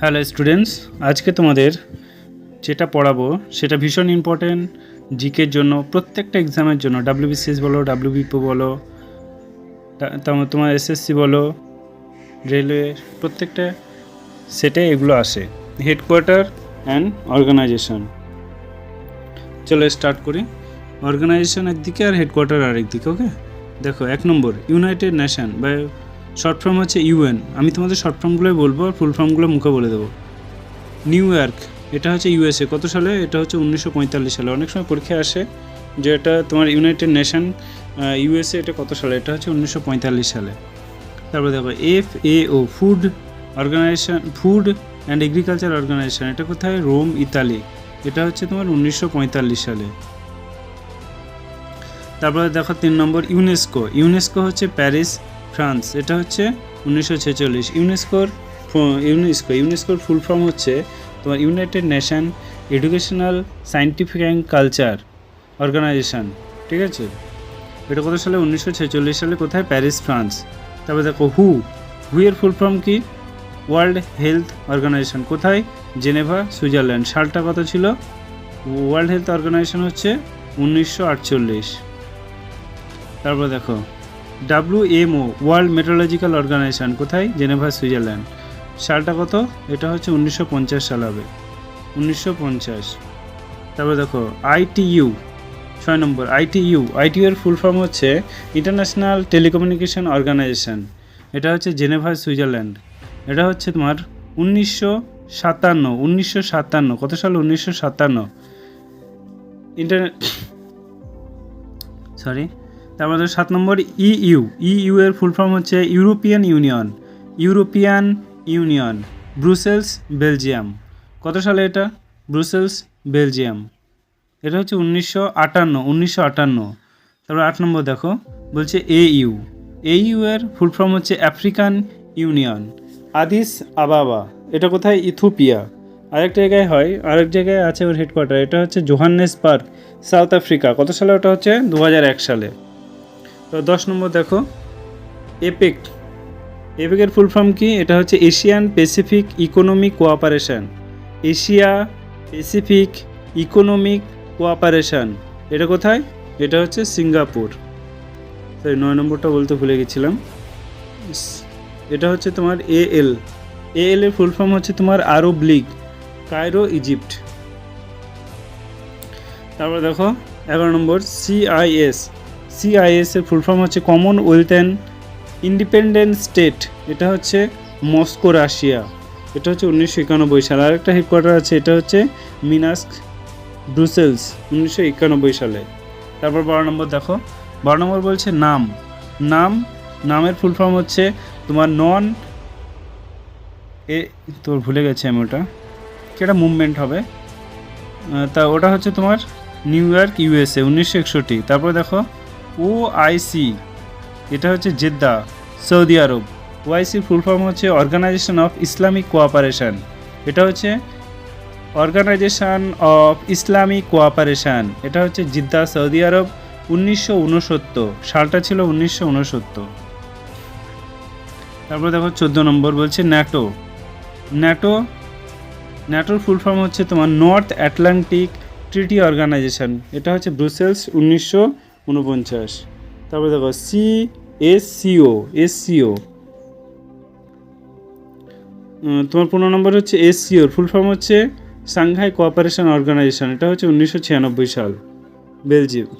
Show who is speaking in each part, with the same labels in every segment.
Speaker 1: Hello students আজকে তোমাদের যেটা পড়াবো, সেটা ভীষণ ইম্পর্টেন্ট জিকের জন্য, প্রত্যেকটা এক্সামের জন্য ডাব্লিউ ডাব্লিউবিসিএস বলো ডাব্লিউবিপো বলো, তা- তারপর তোমার এসএসসি বলো রেলওয়ে প্রত্যেকটা সেটে এগুলো আসে। হেডকোয়ার্টার অ্যান্ড অর্গানাইজেশন চলো স্টার্ট করি। অর্গানাইজেশন একদিকে আর হেডকোয়ার্টার আরেক দিকে ওকে দেখো, এক নম্বর ইউনাইটেড নেশন বা শর্ট ফর্ম হচ্ছে ইউএন আমি তোমাদের শর্ট ফর্মগুলোই বলব আর ফুল ফর্মগুলো মুখে বলে দেবো। নিউ ইয়র্ক এটা হচ্ছে ইউএসএ কত সালে? এটা হচ্ছে উনিশশো পঁয়তাল্লিশ সালে। অনেক সময় পরীক্ষায় আসে যে এটা তোমার ইউনাইটেড নেশন ইউএসএ এটা কত সালে? এটা হচ্ছে উনিশশো পঁয়তাল্লিশ সালে। তারপরে দেখো F A O food organisation food and agriculture organisation এটা কোথায়? রোম ইতালি এটা হচ্ছে তোমার উনিশশো পঁয়তাল্লিশ সালে। তারপরে দেখো তিন নম্বর ইউনেস্কো ইউনেস্কো হচ্ছে প্যারিস ফ্রান্স, এটা হচ্ছে উনিশশো ছেচল্লিশ। ইউনেস্কোর ইউনেস্কো ইউনেস্কোর ফুল ফর্ম হচ্ছে তোমার United nation educational scientific and culture organisation, ঠিক আছে? এটা কত সালে? উনিশশো ছেচল্লিশ সালে কোথায়? Paris, France. তারপরে দেখো, হু হু এর ফুল ফর্ম কি? ওয়ার্ল্ড হেলথ অর্গানাইজেশন, কোথায়? Geneva, Switzerland. সালটা কত ছিল? ওয়ার্ল্ড হেলথ অর্গানাইজেশন হচ্ছে উনিশশো আটচল্লিশ। তারপর দেখো ডাব্লিউএমও ওয়ার্ল্ড মেট্রোলজিক্যাল অর্গানাইজেশন কোথায়? Geneva, Switzerland. সালটা কত? এটা হচ্ছে উনিশশো পঞ্চাশ সাল হবে। উনিশশো পঞ্চাশ। তারপর দেখো আইটিইউ ছয় নম্বর আইটিইউ আইটিইউ এর ফুল ফর্ম হচ্ছে ইন্টারন্যাশনাল টেলিকমিউনিকেশন অর্গানাইজেশন এটা হচ্ছে জেনেভা, সুইজারল্যান্ড। এটা হচ্ছে তোমার উনিশশো সাতান্ন উনিশশো সাতান্ন। কত সাল? উনিশশো সাতান্ন। ইন্টারনেট সরি তারপর সাত নম্বর ইইউ ইইউ এর ফুল ফর্ম হচ্ছে European union European union Brussels Belgium কত সালে এটা? ব্রুসেলস বেলজিয়াম এটা হচ্ছে উনিশশো আটান্ন উনিশশো আটান্ন। তারপর আট নম্বর দেখো, বলছে এ ইউ এ ইউ এর ফুল ফর্ম হচ্ছে আফ্রিকান ইউনিয়ন আদিস আবাবা। এটা কোথায়? ইথোপিয়া আরেক জায়গায় হয়, আরেক জায়গায় আছে ওর হেডকোয়ার্টার এটা হচ্ছে জোহান্নেস পার্ক সাউথ আফ্রিকা কত সালে ওটা হচ্ছে? দু সালে। তো দশ নম্বর দেখো, এপেক। এপেকের ফুল ফর্ম কি? এটা হচ্ছে Asian Pacific economic cooperation. Asia Pacific economic cooperation. এটা কোথায়? এটা হচ্ছে সিঙ্গাপুর। সরি নয় নম্বরটা বলতে ভুলে গেছিলাম। এটা হচ্ছে তোমার এ এল এ এল এর ফুল ফর্ম হচ্ছে তোমার আরব লীগ, কায়রো, ইজিপ্ট। তারপর দেখো, এগারো নম্বর, সিআইএস। সিআইএস এর ফুল ফর্ম হচ্ছে কমনওয়েলথ অ্যান্ড ইন্ডিপেন্ডেন্ট স্টেট এটা হচ্ছে মস্কো, রাশিয়া। এটা হচ্ছে উনিশশো একানব্বই সালে। আরেকটা হেডকোয়ার্টার আছে, এটা হচ্ছে মিনাস্ক, ব্রুসেলস, উনিশশো একানব্বই সালে। তারপর বারো নম্বর দেখো। বারো নম্বর বলছে নাম। নাম, নামের ফুল ফর্ম হচ্ছে তোমার নন এ, তোর ভুলে গেছে আমি ওটা। একটা মুভমেন্ট হবে? তা ওটা হচ্ছে তোমার নিউ ইয়র্ক ইউএসএ উনিশশো একষট্টি। তারপরে দেখো ও আইসি এটা হচ্ছে জেদ্দা, সৌদি আরব। ওআইসির ফুল ফর্ম হচ্ছে অর্গানাইজেশন অফ ইসলামিক কোঅপারেশন এটা হচ্ছে অর্গানাইজেশন অফ ইসলামিক কোঅপারেশন এটা হচ্ছে জিদ্দা, সৌদি আরব, উনিশশো উনসত্তর। সালটা ছিল উনিশশো উনসত্তর। তারপর দেখো চোদ্দ নম্বর বলছে ন্যাটো। ন্যাটো, ন্যাটোর ফুল ফর্ম হচ্ছে তোমার নর্থ অ্যাটলান্টিক ট্রিটি অর্গানাইজেশন এটা হচ্ছে ব্রুসেলস উনিশশো উনপঞ্চাশ তারপরে দেখো, C, S CO S CO তোমার পনেরো নম্বর হচ্ছে এস সিওর ফুল ফর্ম হচ্ছে সাংহাই কোঅপারেশন অর্গানাইজেশন এটা হচ্ছে উনিশশো ছিয়ানব্বই সাল, বেলজিয়াম।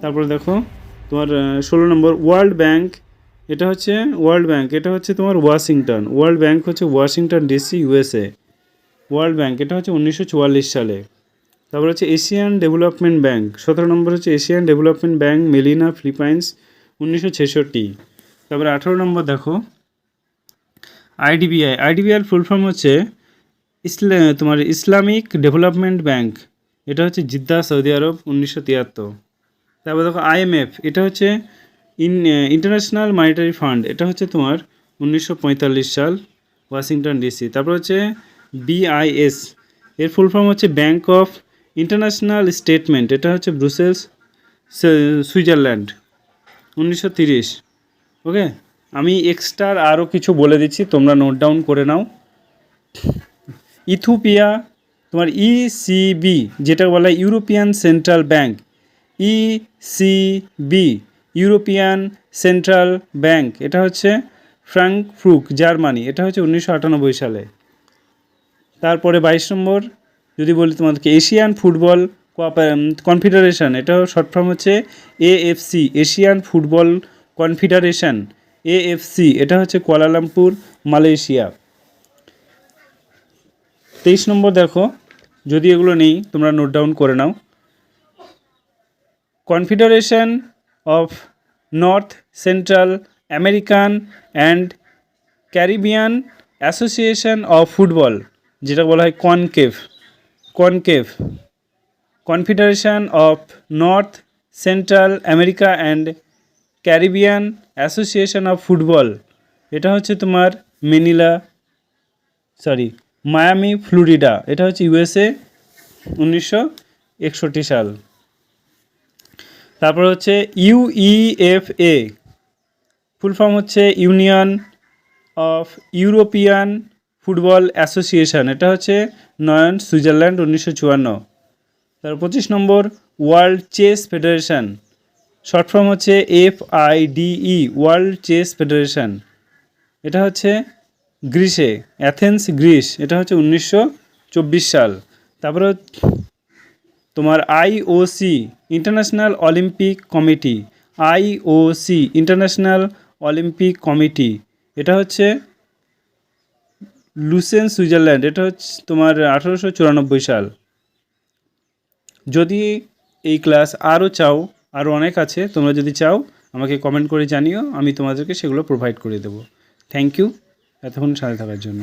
Speaker 1: তারপরে দেখো, তোমার ষোলো নম্বর ওয়ার্ল্ড ব্যাংক এটা হচ্ছে ওয়ার্ল্ড ব্যাংক এটা হচ্ছে তোমার ওয়াশিংটন ওয়ার্ল্ড ব্যাংক হচ্ছে Washington DC USA world bank এটা হচ্ছে উনিশশো চুয়াল্লিশ সালে। তারপর হচ্ছে এশিয়ান ডেভেলপমেন্ট ব্যাঙ্ক সতেরো নম্বর হচ্ছে Asian development bank Manila Philippines উনিশশো ছেষট্টি। তারপরে আঠেরো নম্বর দেখো আইডিবিআই আইডিবিআইয়ের ফুল ফর্ম হচ্ছে ইসলা, তোমার ইসলামিক ডেভেলপমেন্ট ব্যাঙ্ক এটা হচ্ছে জিদ্দা, সৌদি আরব, উনিশশো তিয়াত্তর। তারপর দেখো আইএমএফ এটা হচ্ছে ইন ইন্টারন্যাশনাল মানিটারি ফান্ড এটা হচ্ছে তোমার উনিশশো পঁয়তাল্লিশ সাল ওয়াশিংটন ডিসি তারপর হচ্ছে বিআইএস এর ফুল ফর্ম হচ্ছে ব্যাঙ্ক অফ ইন্টারন্যাশনাল স্টেটমেন্ট, এটা হচ্ছে ব্রুসেলস সুইজারল্যান্ড, উনিশশো ওকে? আমি এক্সট্রা আরও কিছু বলে দিচ্ছি, তোমরা নোট ডাউন করে নাও। ইথোপিয়া তোমার ইসিবি যেটা বলা European central bank. ECB European central bank. এটা হচ্ছে ফ্রাঙ্কফ্রুক জার্মানি। এটা হচ্ছে উনিশশো আটানব্বই সালে। তারপরে বাইশ নম্বর যদি বলি তোমাদেরকে এশিয়ান ফুটবল কনফেডারেশন এটাও শর্ট ফর্ম হচ্ছে AFC Asian football confederation AFC এটা হচ্ছে কুয়ালালামপুর মালয়েশিয়া তেইশ নম্বর দেখো, যদি এগুলো নেই, তোমরা নোট ডাউন করে নাও। Confederation of north central American and Caribbean association of football যেটা বলা হয় concave concave confederation of north central America and Caribbean association of football এটা হচ্ছে তোমার মেনিলা সরি মায়ামি ফ্লোরিডা এটা হচ্ছে ইউএসএ উনিশশো একষট্টি সাল। তারপর হচ্ছে ইউইএফএ ফুল ফর্ম হচ্ছে union of European football association, এটা হচ্ছে নয়ন, সুইজারল্যান্ড উনিশশো চুয়ান্ন। তার পঁচিশ নম্বর, world chess federation. Short form হচ্ছে F I DE world chess federation. এটা হচ্ছে গ্রিসে, অ্যাথেন্স, গ্রিস, এটা হচ্ছে উনিশশো চব্বিশ সাল। তারপরে তোমার IOC international olympic committee. IOC international olympic committee. এটা হচ্ছে লুসেন সুইজারল্যান্ড, এটা হচ্ছে তোমার আঠারোশো চুরানব্বই সাল। যদি এই ক্লাস আরও চাও, আরও অনেক আছে, তোমরা যদি চাও, আমাকে কমেন্ট করে জানিও, আমি তোমাদেরকে সেগুলো প্রোভাইড করে দেবো। থ্যাংক ইউ এতক্ষণ সাথে থাকার জন্য।